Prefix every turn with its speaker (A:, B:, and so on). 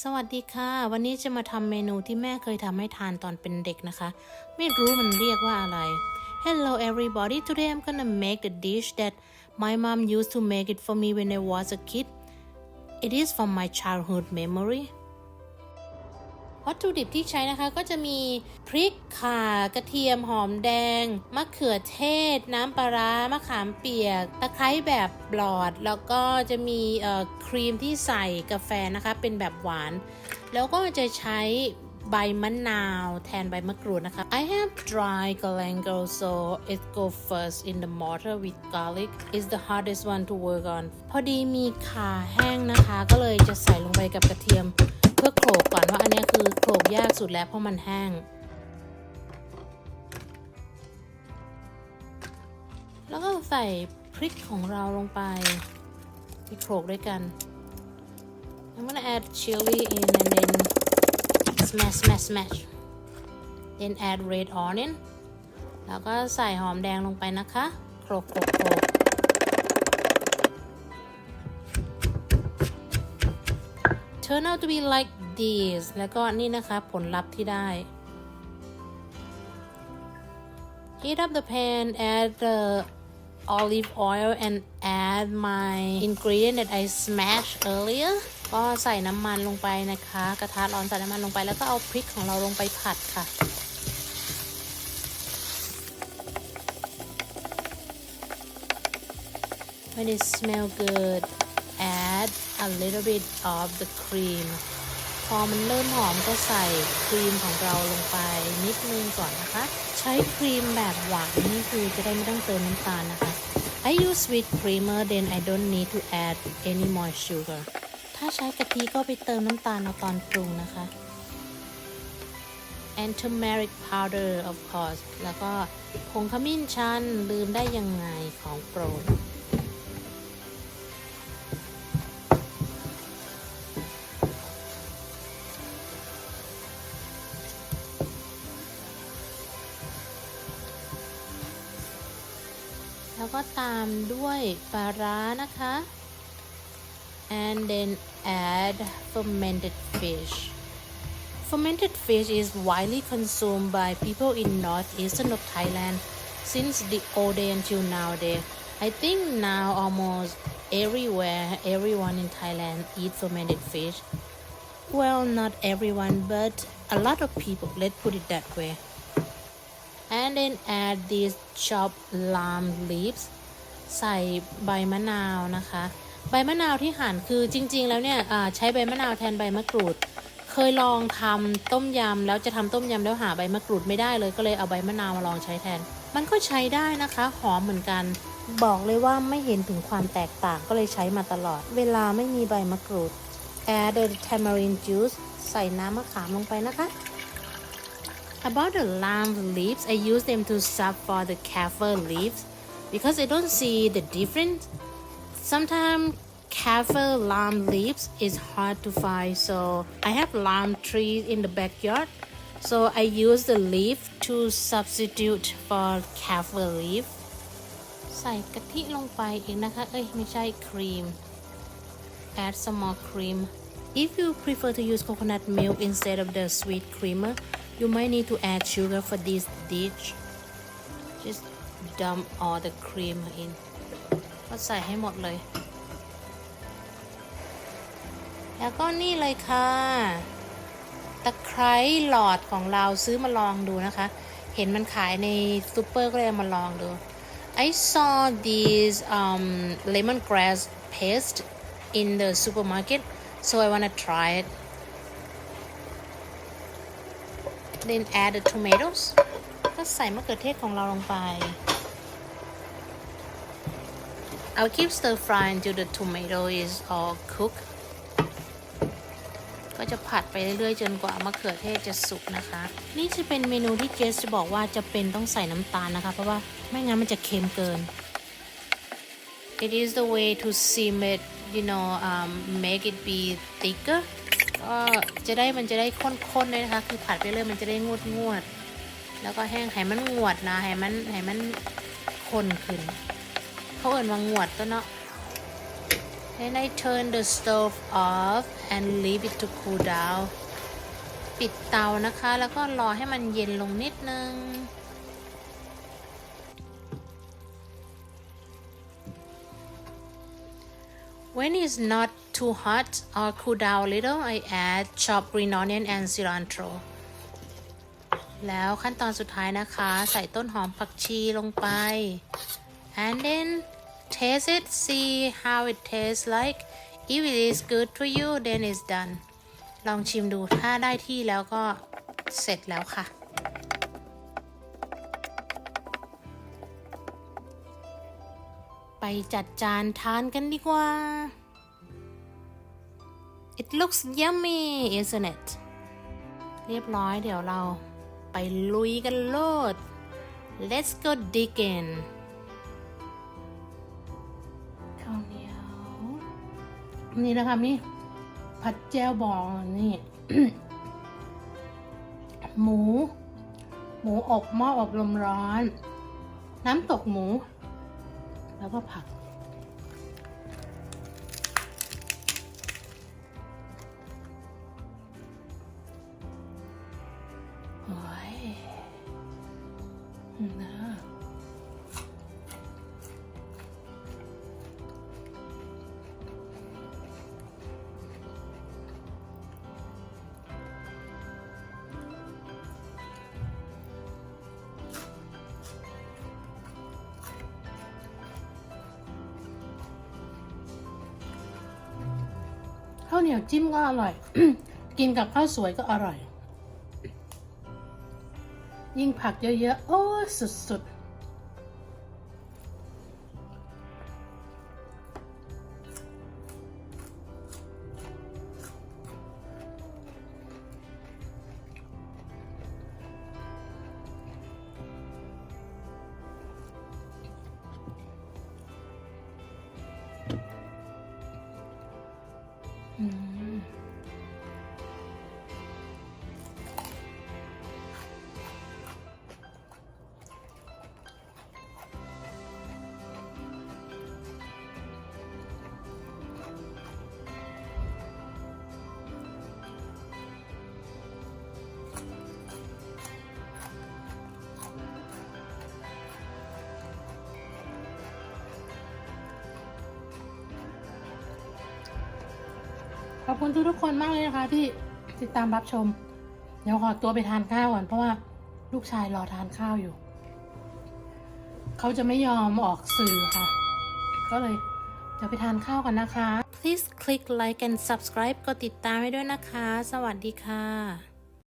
A: สวัสดีค่ะ วันนี้จะมาทำเมนูที่แม่เคยทำให้ทานตอนเป็นเด็กนะคะ ไม่รู้มันเรียกว่าอะไร Hello everybody today I'm gonna make the dish that my mom used to make it for me when I was a kid it is from my childhood memory วัตถุดิบที่ใช้นะคะก็จะมีพริกข่ากระเทียมหอมแดง มะเขือเทศ น้ำปลาร้ามะขามเปียก ตะไคร้แบบบลอด แล้วก็จะมีครีมที่ใส่กาแฟนะคะเป็นแบบหวาน แล้วก็จะใช้ใบมะนาวแทนใบมะกรูดนะคะ I have dry galangal so it go first in the mortar with garlic is the hardest one to work on พอดีมีข่าแห้งนะคะ ก็เลยจะใส่ลงไปกับกระเทียม โขลกยากสุดแล้วเพราะมันแห้ง แล้วก็ใส่พริกของเราลงไปไปโขลกด้วยกัน I'm gonna add chili in and then smash smash smash then add red onion แล้วก็ใส่หอมแดงลงไปนะคะ โขลกโขลกโขลก turn out to be like this แล้วก็นี่นะคะผลลัพธ์ที่ได้ heat up the pan add the olive oil and add my ingredient that I smashed earlier ก็ใส่น้ำมันลงไปนะคะ กระทะร้อนใส่น้ำมันลงไปแล้วก็เอาพริกของเราลงไปผัดค่ะ When it smell good a little bit of the cream พอมันเริ่มหอมก็ใส่ครีมของเราลงไปนิดนึงก่อนนะคะ ใช้ครีมแบบหวานนี่คือจะได้ไม่ต้องเติมน้ำตาลนะคะ I use sweet creamer then I don't need to add any more sugar ถ้าใช้กะทิก็ไปเติมน้ำตาลเอาตอนปรุงนะคะ and turmeric powder of course แล้วก็ผงขมิ้นชันลืมได้ยังไงของโปรด แล้วก็ตามด้วยปลาร้านะคะ and then add fermented fish fermented fish is widely consumed by people in northeastern of Thailand since the old day until nowadays I think now almost everywhere everyone in Thailand eat fermented fish well not everyone but a lot of people let's put it that way And then add these chopped lime leaves ใส่ใบมะนาวนะคะ ใบมะนาวที่หั่นคือจริง ๆ แล้วเนี่ยใช้ใบมะนาวแทนใบมะกรูด เคยลองทำต้มยำแล้วจะทำต้มยำแล้วหาใบมะกรูดไม่ได้เลยก็เลยเอาใบมะนาวมาลองใช้แทน มันก็ใช้ได้นะคะ หอมเหมือนกันบอกเลยว่าไม่เห็นถึงความแตกต่างก็เลยใช้มาตลอด เวลาไม่มีใบมะกรูด add the tamarind juice ใส่น้ำมะขามลงไปนะคะ About the lime leaves, I use them to sub for the kaffir leaves because I don't see the difference. Sometimes kaffir lime leaves is hard to find, so I have lime trees in the backyard. So I use the leaf to substitute for kaffir leaf. ใส่กะทิลงไปอีกนะคะ เอ้ย ไม่ใช่ครีม add some more cream. If you prefer to use coconut milk instead of the sweet creamer, you might need to add sugar for this dish. Just dump all the cream in. ก็ใส่ให้หมดเลย แล้วก็นี่เลยค่ะ ตะไคร้หลอดของเราซื้อมาลองดูนะคะ เห็นมันขายในซูเปอร์ก็เลยมาลองดู I saw these um, lemongrass paste in the supermarket so I wanna try it then add the tomatoes ก็ใส่มะเขือเทศของเราลงไป I'll keep stir fry until the tomato is all cooked ก็จะผัดไปเรื่อยๆจนกว่ามะเขือเทศจะสุกนะคะ นี่จะเป็นเมนูที่เกสจะบอกว่าจะเป็นต้องใส่น้ำตาลนะคะ เพราะว่าไม่งั้นมันจะเค็มเกิน It is the way to sim it you know um, make it be thicker ก็จะได้มันจะได้ข้นๆเลยนะคะ คือผัดไปเรื่อยมันจะได้งวดงวด แล้วก็แห้งให้มันงวดนะให้มันให้มันข้นขึ้น เขาเอ่นว่างวดก็เนาะ then I turn the stove off and leave it to cool down ปิดเตานะคะ แล้วก็รอให้มันเย็นลงนิดนึง When it's not too hot or cool down a little, I add chopped green onion and cilantro. แล้วขั้นตอนสุดท้ายนะคะ ใส่ต้นหอมผักชีลงไป and then taste it see how it tastes like if it is good to you then it's done ลองชิมดูถ้าได้ที่แล้วก็เสร็จแล้วค่ะ ไปจัดจานทานกันดีกว่า It looks yummy isn't it เรียบร้อยเดี๋ยวเราไปลุยกันโลด Let's go dig in ข้าวเหนียวนี่นะคะมีผัดแจ่วบองนี่ หมู หมูอบหม้ออบลมร้อน น้ำตกหมู แล้วก็ผัก โอ้ยนะาวเหนียวจิ้มก็อร่อย กินกับข้าวสวยก็อร่อย ยิ่งผักเยอะๆ โอ้ สุดๆ อบคุณทุกๆคนมากเลยนะคะ ที่ติดตามรับชม เดี๋ยวขอตัวไปทานข้าวก่อนเพราะว่าลูกชายรอทานข้าวอยู่ เขาจะไม่ยอมออกสื่อค่ะ ก็เลยจะไปทานข้าวกันนะคะ Please click like and subscribe กดติดตามให้ด้วยนะคะ สวัสดีค่ะ